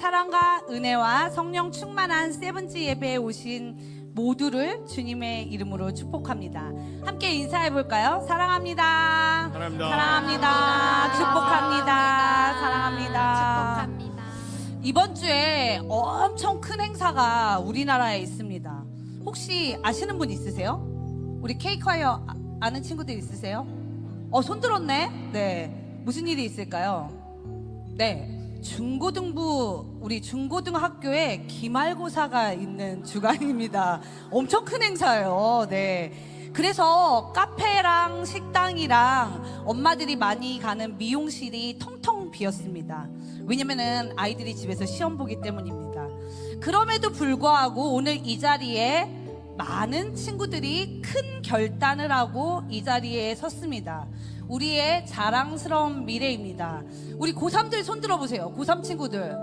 사랑과 은혜와 성령 충만한 세븐지 예배에 오신 모두를 주님의 이름으로 축복합니다. 함께 인사해 볼까요? 사랑합니다. 사랑합니다. 사랑합니다. 축복합니다. 사랑합니다. 축복합니다. 이번 주에 엄청 큰 행사가 우리나라에 있습니다. 혹시 아시는 분 있으세요? 우리 케이커요 아는 친구들 있으세요? 어, 손 들었네? 네. 무슨 일이 있을까요? 네. 중고등부, 우리 중고등학교에 기말고사가 있는 주간입니다. 엄청 큰 행사예요. 네. 그래서 카페랑 식당이랑 엄마들이 많이 가는 미용실이 텅텅 비었습니다. 왜냐면은 아이들이 집에서 시험 보기 때문입니다. 그럼에도 불구하고 오늘 이 자리에 많은 친구들이 큰 결단을 하고 이 자리에 섰습니다. 우리의 자랑스러운 미래입니다. 우리 고3들 손 들어보세요. 고3 친구들.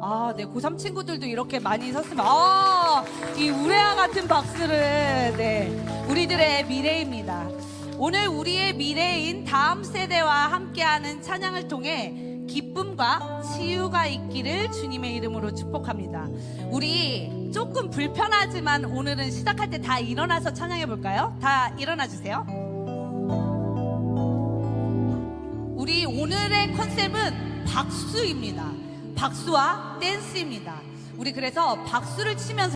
아, 네. 고3 친구들도 이렇게 많이 섰으면, 아, 이 우레아 같은 박수를, 네. 우리들의 미래입니다. 오늘 우리의 미래인 다음 세대와 함께하는 찬양을 통해 기쁨과 치유가 있기를 주님의 이름으로 축복합니다. 우리 조금 불편하지만 오늘은 시작할 때 다 일어나서 찬양해 볼까요? 다 일어나 주세요. 오늘의 컨셉은 박수입니다. 박수와 댄스입니다. 우리 그래서 박수를 치면서